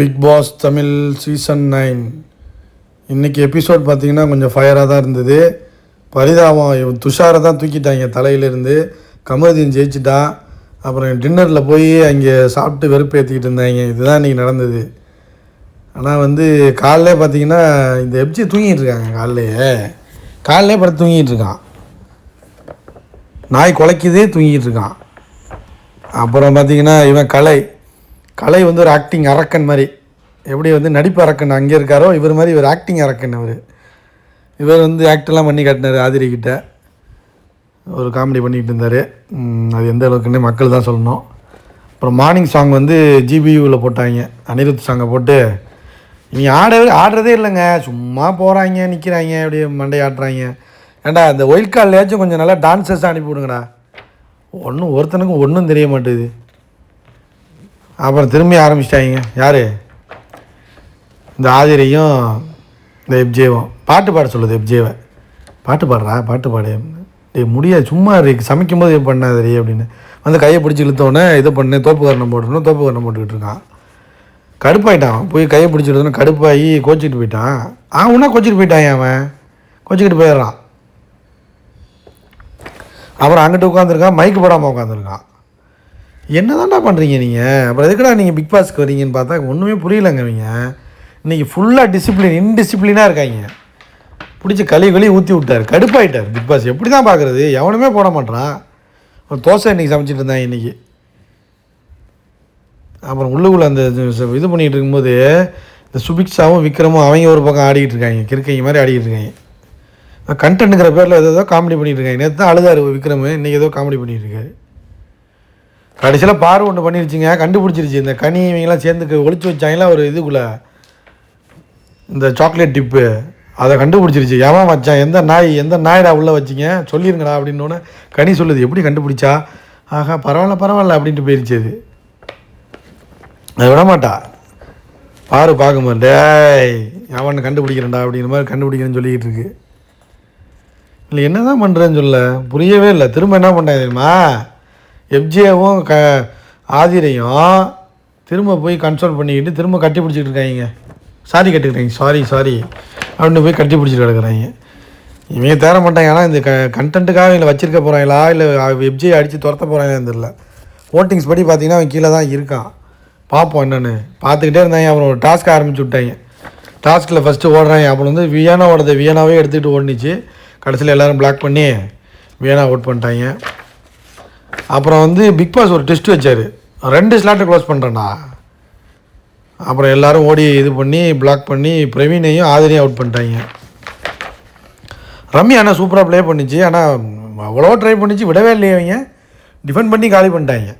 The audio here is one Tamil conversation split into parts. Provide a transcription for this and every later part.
Bigg Boss Tamil season nine இன்றைக்கி எபிசோட் பார்த்தீங்கன்னா கொஞ்சம் ஃபயராக தான் இருந்தது. பரிதாபம் இவன் துஷாரை தான் தூக்கிட்டாங்க தலையிலேருந்து. கமருதீன் ஜெயிச்சிட்டான் அப்புறம் டின்னரில் போய் அங்கே சாப்பிட்டு வெறுப்பு ஏற்றிக்கிட்டு இருந்தாங்க. இதுதான் இன்றைக்கி நடந்தது. ஆனால் வந்து காலையிலே பார்த்தீங்கன்னா இந்த எப்ஜி தூங்கிட்டு இருக்காங்க காலையிலேயே. காலையிலே படம் தூங்கிட்டு இருக்கான். நாய் குலைக்குதே தூங்கிட்டு இருக்கான். அப்புறம் பார்த்தீங்கன்னா இவன் கலை. கலை வந்து ஒரு ஆக்டிங் அரக்கன் மாதிரி. எப்படி வந்து நடிப்பு அரக்கன் அங்கே இருக்காரோ இவர் மாதிரி இவர் ஆக்டிங் அரக்கன் அவர். இவர் வந்து ஆக்டெல்லாம் பண்ணி காட்டினார் ஆதிரிக்கிட்ட ஒரு காமெடி பண்ணிக்கிட்டு இருந்தார். அது எந்த அளவுக்குன்னு மக்கள் தான் சொல்லணும். அப்புறம் மார்னிங் சாங் வந்து ஜிபியூவில் போட்டாங்க. அனிருத் சாங்கை போட்டு நீ ஆடவே ஆடுறதே இல்லைங்க. சும்மா போகிறாங்க நிற்கிறாங்க அப்படியே மண்டை ஆடுறாங்க ஏன்டா இந்த ஒயிட் கால்லையாச்சும் கொஞ்சம் நல்லா டான்சர்ஸ் அனுப்பி விடுங்கடா. ஒன்றும் ஒருத்தனுக்கும் ஒன்றும் தெரிய மாட்டேது அப்புறம் திரும்பி ஆரம்பிச்சிட்டாங்க. யார்? இந்த ஆதிரையும் இந்த எப்ஜேவும். பாட்டு பாட சொல்லுது எப்ஜேவை. பாட்டு பாடுறா? பாட்டு பாடு. டே முடியாது. சும்மா இருக்கு சமைக்கும்போது இது பண்ணாதே அப்படின்னு. வந்து கையை பிடிச்சி இழுத்தோடனே இதை பண்ணேன் தோப்பு கரணம் போட்டுருந்தோம் தோப்பு கரணம் போட்டுக்கிட்டு இருக்கான். கடுப்பாயிட்டான். போய் கையை பிடிச்சி இழுத்தோன்னே கடுப்பாகி கோச்சிக்கிட்டு போயிட்டான். ஆ உன்னா கோச்சிக்கிட்டு போயிட்டான் அவன்? கோச்சிக்கிட்டு போயிடுறான். அப்புறம் அங்கிட்டு உட்காந்துருக்கான் மைக்கு போடாமல் உட்காந்துருக்கான் என்ன தான்டா பண்ணுறீங்க நீங்கள் அப்புறம் எதுக்குடா நீங்கள் பிக் பாஸ்க்கு வரீங்கன்னு பார்த்தா ஒன்றுமே புரியலங்க இவங்க. இன்றைக்கி ஃபுல்லாக டிசிப்ளின் இன்டிசிப்ளினாக இருக்காங்க. பிடிச்சி களி களி ஊற்றி விட்டார். கடுப்பாயிட்டார் பிக் பாஸ் எப்படி தான் பார்க்குறது எவனுமே போட மாட்டான் ஒரு தோசை இன்றைக்கி சமைச்சிட்டு இருந்தாங்க இன்றைக்கி அப்புறம் உள்ளுக்குள்ளே அந்த இது இது பண்ணிகிட்டு இருக்கும்போது இந்த சுபிக்ஷாவும் விக்ரமும் அவங்க ஒரு பக்கம் ஆடிக்கிட்டு இருக்காங்க. கிறுக்கைங்க மாதிரி ஆடிக்கிட்டு இருக்காங்க. கண்டென்ட்டுங்கிற பேரில் ஏதோ ஏதோ காமெடி பண்ணிகிட்டு இருக்காங்க. நேற்று தான் அழுதாரு விக்ரம். இன்றைக்கி ஏதோ காமெடி பண்ணிகிட்டு இருக்காரு. கடைசியில் பாரு ஒன்று பண்ணிருச்சுங்க. கண்டுபிடிச்சிருச்சு. இந்த கனி இவங்கெல்லாம் சேர்ந்து ஒழிச்சு வச்சாங்களா? ஒரு இதுக்குள்ளே. இந்த சாக்லேட் டிப்பு அதை கண்டுபிடிச்சிருச்சு. ஏமா வச்சான் எந்த நாய் எந்த நாயடா உள்ளே வச்சிங்க? சொல்லிருங்கடா அப்படின்னோடனே கனி சொல்லுது. எப்படி கண்டுபிடிச்சா? ஆஹா பரவாயில்ல பரவாயில்ல அப்படின்ட்டு போயிருச்சு அது. அதை விட மாட்டா. பாரு பார்க்கும்போது டேய் அவன் கண்டுபிடிக்கிறேன்டா அப்படிங்கிற மாதிரி கண்டுபிடிக்கிறேன்னு சொல்லிக்கிட்டு இருக்கு. இல்லை என்ன தான் பண்ணுறேன்னு சொல்ல புரியவே இல்லை. திரும்ப என்ன பண்ணேன் தெரியுமா? எஃப்ஜேவும் க ஆதிரையும் திரும்ப போய் கன்சல்ட் பண்ணிக்கிட்டு திரும்ப கட்டி பிடிச்சிட்டு இருக்காங்க. சாரி கட்டுக்கிறாங்க சாரி சாரி அப்படின்னு போய் கட்டி பிடிச்சிட்டு கிடக்குறாங்க. இவங்க தேர மாட்டாங்க ஆனால் இந்த க கண்டென்ட்டுக்காக இவங்களை வச்சிருக்க போகிறாங்களா இல்லை வெப்ஜே அடித்து துரத்த போகிறாங்களான்னு தெரியல. ஓட்டிங்ஸ் படி பார்த்தீங்கன்னா அவன் கீழே தான் இருக்கான். பார்ப்போம் என்னென்னு. பார்த்துக்கிட்டே இருந்தாங்க. அப்புறம் ஒரு டாஸ்க் ஆரம்பிச்சு விட்டாங்க. டாஸ்கில் ஃபஸ்ட்டு ஓடுறாங்க. அப்புறம் வந்து வியானா ஓடுறது வியானாவே எடுத்துகிட்டு ஓடிச்சு கடைசியில் எல்லோரும் பிளாக் பண்ணி வியானா அவுட் பண்ணிட்டாங்க. அப்புறம் வந்து பிக் பாஸ் ஒரு டெஸ்ட் வச்சார். ரெண்டு ஸ்லாட்டை க்ளோஸ் பண்ணுறேண்ணா அப்புறம் எல்லோரும் ஓடி இது பண்ணி பிளாக் பண்ணி பிரவீனையும் ஆதிரியும் அவுட் பண்ணிட்டாங்க. ரம்யா ஆனால் சூப்பராக ப்ளே பண்ணிச்சு. ஆனால் அவ்வளோ ட்ரை பண்ணிச்சு விடவே இல்லையே அவங்க. டிஃபெண்ட் பண்ணி காலி பண்ணிட்டாங்க.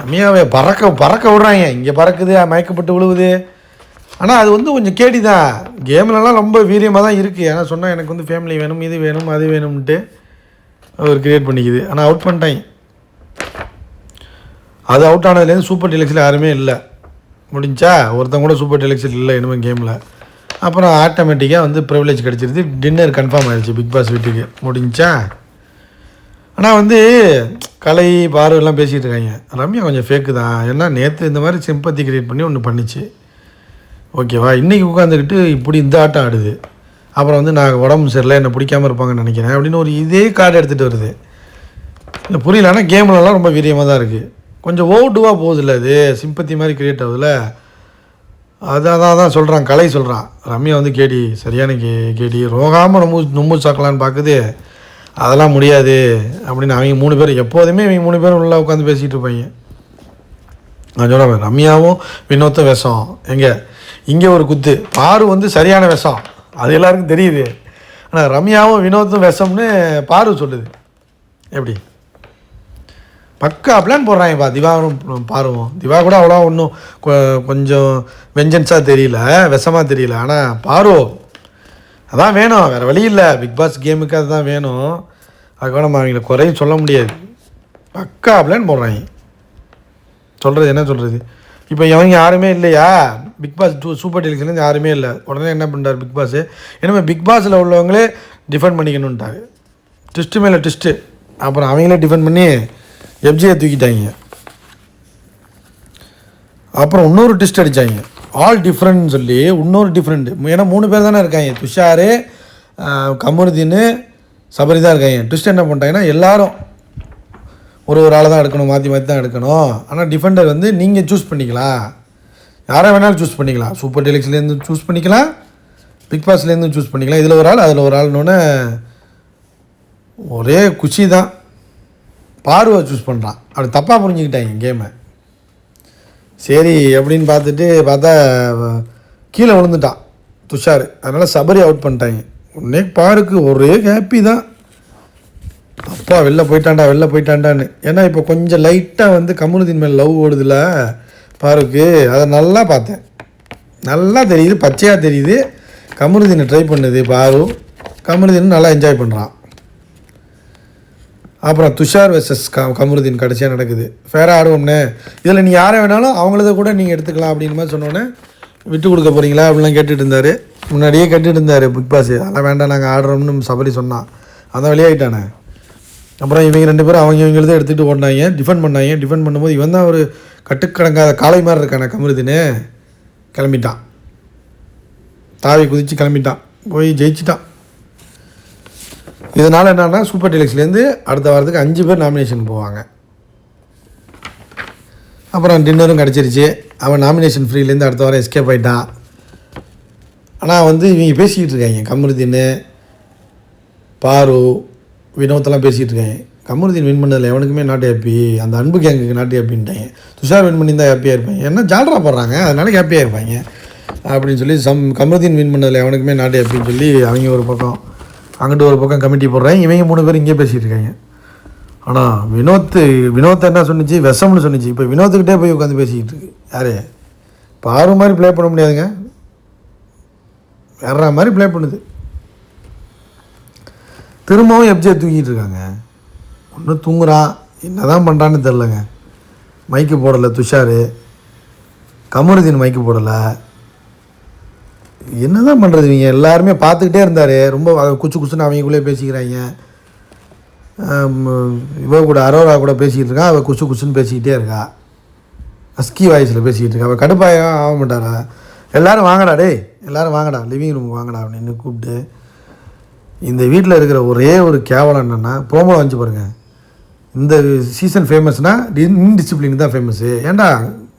ரம்யாவை பறக்க பறக்க விடுறாங்க. இங்கே பறக்குது மயக்கப்பட்டு விழுவுது. ஆனால் அது வந்து கொஞ்சம் கேடி தான் கேம்லலாம் ரொம்ப வீரியமாக தான் இருக்குது ஏன்னா சொன்னால் எனக்கு வந்து ஃபேமிலி வேணும் இது வேணும் அது வேணும்ன்ட்டு. அவர் கிரியேட் பண்ணிக்குது. ஆனால் அவுட் பண்ணிட்டாங்க அது அவுட் ஆனதுலேருந்து சூப்பர் டெலக்ஸில் யாருமே இல்லை. முடிஞ்சா ஒருத்தன் கூட சூப்பர் டெலக்ஸில் இல்லை இனிமேல் கேமில் அப்புறம் ஆட்டோமேட்டிக்காக வந்து ப்ரிவிலேஜ் கிடச்சிருது. டின்னர் கன்ஃபார்ம் ஆயிடுச்சு பிக் பாஸ் வீட்டுக்கு. முடிஞ்சா? ஆனால் வந்து கலை பார்வையெல்லாம் பேசிகிட்டு இருக்காங்க. ரம்யா கொஞ்சம் ஃபேக்கு தான். ஏன்னா நேற்று இந்த மாதிரி சிம்பத்தி கிரியேட் பண்ணி ஒன்று பண்ணிச்சு. ஓகேவா இன்றைக்கி உட்காந்துக்கிட்டு இப்படி இந்த ஆட்டம் ஆடுது. அப்புறம் வந்து நான் உடம்பு சரியில்லை என்னை பிடிக்காமல் இருப்பாங்கன்னு நினைக்கிறேன் அப்படின்னு ஒரு இதே கார்டு எடுத்துகிட்டு வருது. இல்லை புரியல ஆனால் கேம்லலாம் ரொம்ப வீரியமாக தான் இருக்குது கொஞ்சம் ஓட்டுவாக போகுதுல்ல அது சிம்பத்தி மாதிரி கிரியேட் ஆகுதுல்ல. அதான் தான் தான் சொல்கிறான் கலை சொல்கிறான் ரம்யா வந்து கேடி சரியான கே கேடி. ரோகாமல் நொம்பு நொம்பு சாக்கலான்னு பார்க்குது அதெல்லாம் முடியாது அப்படின்னு அவங்க மூணு பேர் எப்போதுமே இவங்க மூணு பேரும் உள்ள உட்காந்து பேசிகிட்டு இருப்பாங்க. நான் சொல்கிறேன் ரம்யாவும் வினோத்தும் விஷம். எங்கே? இங்கே ஒரு குத்து. பாரு வந்து சரியான விஷம். அது எல்லாருக்கும் தெரியுது. ஆனால் ரம்யாவும் வினோத்தும் விஷம்னு பாரு சொல்லுது. எப்படி? பக்கா பிளான் போடுறாங்கப்பா திவாவும் பாருவோம். திவா கூட அவ்வளோ ஒன்றும் கொஞ்சம் வெஞ்சன்ஸாக தெரியல விஷமாக தெரியல. ஆனால் பாரு அதான் வேணும். வேறு வழி இல்லை. பிக் பாஸ் கேமுக்கு அதுதான் வேணும். அதுக்காக நம்ம அவங்கள குறையும் சொல்ல முடியாது. பக்கா பிளான் போடுறாங்க. சொல்கிறது என்ன சொல்கிறது இப்போ இவங்க யாருமே இல்லையா? பிக் பாஸ் டூ சூப்பர் டெலிக்ஸ்லேருந்து யாருமே இல்லை. உடனே என்ன பண்ணுறாரு பிக் பாஸ் இனிமேல் பிக் பாஸில் உள்ளவங்களே டிஃபெண்ட் பண்ணிக்கணுன்ட்டாரு ட்விஸ்ட்டு மேலே ட்விஸ்ட்டு அப்புறம் அவங்களே டிஃபெண்ட் பண்ணி எஃப்ஜியை தூக்கிட்டாங்க. அப்புறம் இன்னொரு டிஸ்ட் அடித்தாங்க ஆல் டிஃப்ரெண்ட் சொல்லி இன்னொரு டிஃப்ரெண்ட் ஏன்னா மூணு பேர் தானே இருக்காங்க. துஷார் கமருதீன் சபரி தான் இருக்காங்க. ட்விஸ்ட் என்ன பண்ணிட்டாங்கன்னா எல்லாரும் ஒரு ஒரு ஆளை தான் எடுக்கணும் மாற்றி மாற்றி தான் எடுக்கணும். ஆனால் டிஃபெண்டர் வந்து நீங்கள் சூஸ் பண்ணிக்கலாம். யாரை வேணாலும் சூஸ் பண்ணிக்கலாம். சூப்பர் டெலிக்ஸ்லேருந்து சூஸ் பண்ணிக்கலாம். பிக் பாஸ்லேருந்து சூஸ் பண்ணிக்கலாம். இதில் ஒரு ஆள் அதில் ஒரு ஆள்னோடனே ஒரே குஷி தான். பார்வை சூஸ் பண்ணுறான் அப்படி தப்பாக புரிஞ்சுக்கிட்டாங்க கேமை சரி அப்படின்னு பார்த்துட்டு பார்த்தா கீழே விழுந்துட்டான். துஷார். அதனால் சபரி அவுட் பண்ணிட்டாங்க. உடனே பாருக்கு ஒரே ஹாப்பி தான். அப்பா வெளில போயிட்டான்டா வெளில போயிட்டான்டான்னு. ஏன்னா இப்போ கொஞ்சம் லைட்டாக வந்து கம்முனுதீன் மேலே லவ் ஓடுதுல. பாருக்கு அதை நல்லா பார்த்தேன். நல்லா தெரியுது பச்சையாக தெரியுது. கமருதீனை ட்ரை பண்ணுது பாரு. கமருதீன் நல்லா என்ஜாய் பண்ணுறான் அப்புறம் துஷார் வெர்சஸ் க கமருதீன் கடைசியாக நடக்குது. ஃபேராக ஆடுவோம்னே இதில் நீ யாரை வேணாலும் அவங்களத கூட நீங்கள் எடுத்துக்கலாம் அப்படின்னு மாதிரி சொன்னோன்னே விட்டு கொடுக்க போகிறீங்களா அப்படிலாம் கேட்டுட்டு இருந்தார். முன்னாடியே கேட்டுட்டு இருந்தார் பிக் பாஸ். அதெல்லாம் வேண்டாம் நாங்கள் ஆடுறோம்னு சபரி சொன்னான். அதான் வெளியாகிட்டானே அப்புறம் இவங்க ரெண்டு பேரும் அவங்க இவங்களதான் எடுத்துகிட்டு ஓடினாங்க. டிஃபெண்ட் பண்ணாங்க. டிஃபெண்ட் பண்ணும்போது இவன் தான் ஒரு கட்டுக்கடங்காத காளை மாதிரி இருக்கானே கமருதீனு கிளம்பிட்டான். தாவி குதித்து கிளம்பிட்டான். போய் ஜெயிச்சிட்டான். இதனால் என்னென்னா சூப்பர் டெலிக்ஸ்லேருந்து அடுத்த வாரத்துக்கு அஞ்சு பேர் நாமினேஷன் போவாங்க. அப்புறம் டின்னரும் கிடச்சிருச்சு. அவன் நாமினேஷன் ஃப்ரீலேருந்து அடுத்த வாரம் எஸ்கேப் ஆயிட்டான். ஆனால் வந்து இவங்க பேசிக்கிட்டு இருக்காங்க. கமருதீன் பாரு வினோத்தெல்லாம் பேசிகிட்டு இருக்காங்க கமருதீன் வின் பண்ணதில் எவனுக்குமே நாட் ஹாப்பி அந்த அன்பு கேங்குக்கு நாட் ஹாப்பின்ட்டாங்க துஷார் வின் பண்ணி தான் ஹாப்பியாக இருப்பாங்க ஏன்னா ஜால்ரா போடுறாங்க. அதனால ஹாப்பியாக இருப்பாங்க. அப்படின்னு சொல்லி சம் கமருதீன் வின் பண்ணதில் எவனுக்குமே நாட் ஹாப்பின்னு சொல்லி அவங்க ஒரு பக்கம் அங்கிட்டு ஒரு பக்கம் கமிட்டி போடுறாங்க. இவங்க மூணு பேர் இங்கே பேசிகிட்டு இருக்காங்க ஆனால் வினோத்து வினோத் என்ன சொன்னிச்சு? விஷம்னு சொன்னிச்சு. இப்போ வினோத்துக்கிட்டே போய் உட்காந்து பேசிக்கிட்டு இருக்கு யாரு ஆறு மாதிரி ப்ளே பண்ண முடியாதுங்க. வேற மாதிரி ப்ளே பண்ணுது. திரும்பவும் எப்ஜே தூங்கிட்டு இருக்காங்க ஒன்று தூங்குறான் என்ன தான் பண்ணுறான்னு தெரிலங்க மைக்கு போடலை துஷார் கமருதீன் மைக்கு போடலை என்ன தான் பண்ணுறது இவங்க எல்லாருமே பார்த்துக்கிட்டே இருந்தார் ரொம்ப குச்சு குச்சுன்னு அவங்களுக்குள்ளே பேசிக்கிறாங்க இவ கூட அரோரா கூட பேசிக்கிட்டு இருக்கா அவள் குச்சு குச்சுன்னு பேசிக்கிட்டே இருக்கா அஸ்கி வாய்ஸில் பேசிக்கிட்டு இருக்கா அவள் கடுப்பாயம் ஆக மாட்டாரா எல்லோரும் வாங்கடா டே எல்லோரும் வாங்கடா லிவிங் ரூம் வாங்கடா அப்படின்னு கூப்பிட்டு இந்த வீட்டில் இருக்கிற ஒரே ஒரு கேவலம் என்னென்னா ப்ரோமோ வந்துச்சு பாருங்கள் இந்த சீசன் ஃபேமஸ்னால் இன்டிசிப்ளின் தான் ஃபேமஸ்ஸு ஏன்டா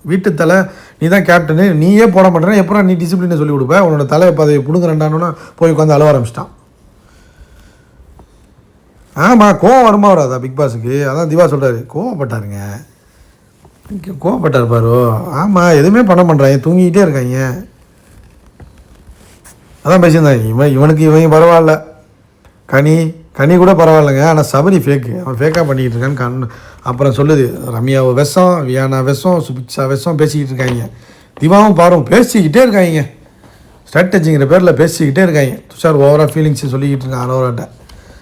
வீட்டு தலை நீ தான் கேப்டனு நீயே போட மாட்டேன்னா எப்போ நீ டிசிப்ளினை சொல்லி கொடுப்ப? உன்னோட தலை பதவி பிடுங்குறேன்டான்னு போய் உட்காந்து அழுவ ஆரம்பிச்சிட்டான். ஆமாம் கோவம் வருமா வராதா பிக் பாஸுக்கு அதான் திவா சொல்கிறாரு கோவப்பட்டாருங்க. இங்க கோவப்பட்டார் பாரு. ஆமாம் எதுவுமே பண்ண பண்ணுறாங்க தூங்கிக்கிட்டே இருக்காங்க. அதான் பேசியிருந்தாங்க. இவன் இவனுக்கு இவங்க பரவாயில்ல. கனி கனி கூட பரவாயில்லைங்க. ஆனால் சபரி ஃபேக்கு அவன் ஃபேக்காக பண்ணிக்கிட்டு இருக்கான்னு கண் அப்புறம் சொல்லுது ரம்யாவை விஷம் வியானா விஷம் சுபிக்ஷா விஷம் பேசிக்கிட்டு இருக்காங்க. திவாவும் பாரும் பேசிக்கிட்டே இருக்காங்க. ஸ்ட்ராட்டஜிங்கிற பேரில் பேசிக்கிட்டே இருக்காங்க. துஷார் ஓவராக ஃபீலிங்ஸு சொல்லிக்கிட்டு இருக்கான் அனோராட்ட.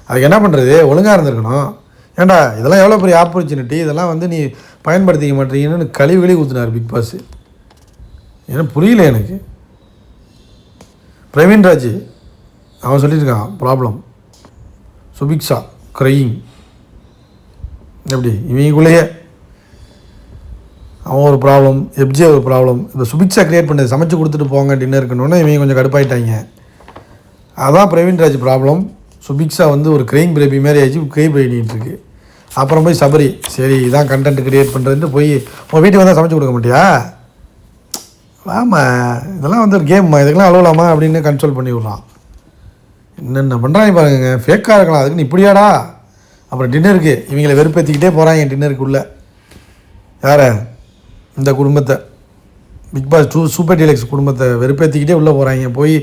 அதுக்கு என்ன பண்ணுறது ஒழுங்காக இருந்திருக்கணும். ஏண்டா இதெல்லாம் எவ்வளோ பெரிய ஆப்பர்ச்சுனிட்டி இதெல்லாம் வந்து நீ பயன்படுத்திக்க மாட்டீங்கன்னு கழிவு கழிவு ஊற்றுனார் பிக் பாஸ் ஏன்னா புரியல எனக்கு. பிரவீன் ராஜ் அவன் சொல்லியிருக்கான் ப்ராப்ளம் சுபிக்ஷா க்ரையிங் எப்படி? இவங்களுக்குள்ளேயே அவன் ஒரு ப்ராப்ளம் எப்ஜே ஒரு ப்ராப்ளம் இப்போ சுபிக்ஷா க்ரியேட் பண்ணது சமைச்சு கொடுத்துட்டு போங்க டின்னருக்குன்னு இவங்க கொஞ்சம் கடுப்பாயிட்டாங்க. அதான் பிரவீன் ராஜ் ப்ராப்ளம் சுபிக்ஷா வந்து ஒரு கிரைம் பிரேபி மாதிரி ஆச்சு கிரை பண்ணிட்டு இருக்கு. அப்புறம் போய் சபரி சரி இதான் கண்டென்ட் க்ரியேட் பண்ணுறதுன்ட்டு போய் உங்கள் வீட்டுக்கு வந்தால் சமைச்சு கொடுக்க மாட்டியா? ஆமாம் இதெல்லாம் வந்து ஒரு கேம்மா இதுக்கெல்லாம் அழுவலாமா அப்படின்னு கன்சோல் பண்ணி விட்றான் என்னென்ன பண்ணுறாங்க பாருங்க ஃபேக்காக இருக்கலாம் அதுக்குன்னு இப்படியாடா? அப்புறம் டின்னருக்கு இவங்களை வெறுப்பேற்றிக்கிட்டே போகிறாங்க டின்னருக்குள்ளே யாரை? இந்த குடும்பத்தை. Bigg Boss to super deluxe குடும்பத்தை வெறுப்பேற்றிக்கிட்டே உள்ளே போகிறாங்க போய்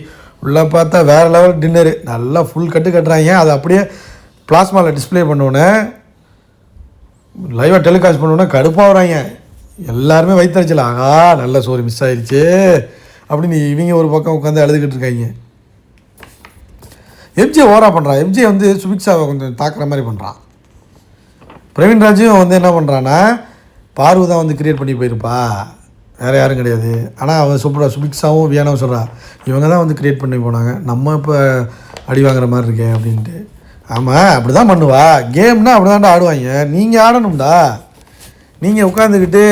உள்ளே பார்த்தா வேறு லெவல் டின்னரு நல்லா ஃபுல் கட்டு கட்டுறாங்க அதை அப்படியே பிளாஸ்மாவில் டிஸ்ப்ளே பண்ணோன்னே லைவாக டெலிகாஸ்ட் பண்ணோன்னே கடுப்பாகிறாங்க எல்லாருமே வயிற்றுச்சல் ஆகா நல்ல சோறு மிஸ் ஆயிடுச்சு அப்படின்னு இவங்க ஒரு பக்கம் உட்காந்து அழுதுகிட்டு இருக்காங்க. எம்ஜே ஓவரா பண்ணுறான் எம்ஜே வந்து சுபிக்ஷாவை கொஞ்சம் தாக்குற மாதிரி பண்ணுறான் பிரவீன் ராஜும் வந்து என்ன பண்ணுறான்னா பார்வை தான் வந்து கிரியேட் பண்ணி போயிருப்பா. வேறு யாரும் கிடையாது. ஆனால் அவன் சூப்பராக சுபிக்ஷாவும் வியானாவும் சொல்கிறா இவங்க தான் வந்து கிரியேட் பண்ணி போனாங்க. நம்ம இப்போ அடி வாங்குற மாதிரி இருக்கே அப்படின்ட்டு. ஆமாம் அப்படி தான் பண்ணுவா. கேம்னா அப்படி தான்டா ஆடுவாங்க. நீங்கள் ஆடணும்டா. நீங்கள் உட்காந்துக்கிட்டு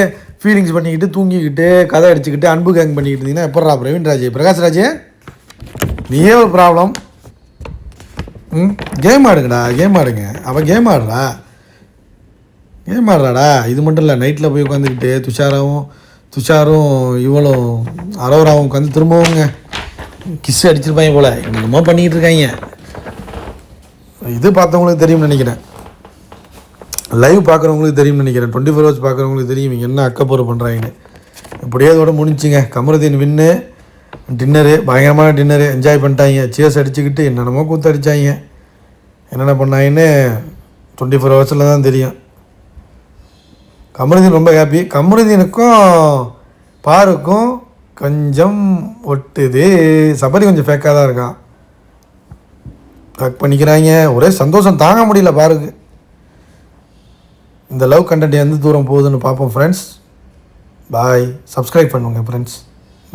ஃபீலிங்ஸ் பண்ணிக்கிட்டு தூங்கிக்கிட்டு கதை அடிச்சுக்கிட்டு அன்பு கேங் பண்ணிக்கிட்டு இருந்தீங்கன்னா எப்பட்றா பிரவீன் ராஜே? பிரகாஷ் ராஜே? நீயே ஒரு ப்ராப்ளம் ம்? கேம் ஆடுங்கடா கேம் ஆடுங்க. அவன் கேம் ஆடுறா. கேம் ஆடுறாடா. இது மட்டும் இல்லை நைட்டில் போய் உட்காந்துக்கிட்டு துஷாராவும் துஷாரும் இவளும் அரோராவும் உட்காந்து திரும்பவுங்க. கிஸ் அடிச்சிருப்பாங்க போல. என்னமோ பண்ணிக்கிட்டு இருக்காங்க. இது பார்த்தவங்களுக்கு தெரியும்னு நினைக்கிறேன். லைவ் பார்க்குறவங்களுக்கு தெரியும்னு நினைக்கிறேன். டுவெண்ட்டி ஃபோர் ஹவர்ஸ் பார்க்குறவங்களுக்கு தெரியும் என்ன அக்கப்போர் பண்ணுறாங்கன்னு இப்படியே அதோட முடிஞ்சுங்க. கமருதீன் வின்னு. டின்னரு பயங்கரமான டின்னரு என்ஜாய் பண்ணிட்டாங்க. சேர்ஸ் அடிச்சுக்கிட்டு என்னென்னமோ கூத்தடிச்சாங்க என்னென்ன பண்ணாங்கன்னு டுவெண்ட்டி ஃபோர் ஹவர்ஸில் தான் தெரியும். கமருதீன் ரொம்ப ஹாப்பி கமருதீனுக்கும் பாருக்கும் கொஞ்சம் ஒட்டுது. சபரி கொஞ்சம் ஃபேக்காக தான் இருக்கான். பேக் பண்ணிக்கிறாங்க. ஒரே சந்தோஷம். தாங்க முடியல பாருக்கு இந்த லவ் கண்டென்ட் எந்த தூரம் போகுதுன்னு பார்ப்போம் ஃப்ரெண்ட்ஸ் பாய் சப்ஸ்கிரைப் பண்ணுங்க ஃப்ரெண்ட்ஸ்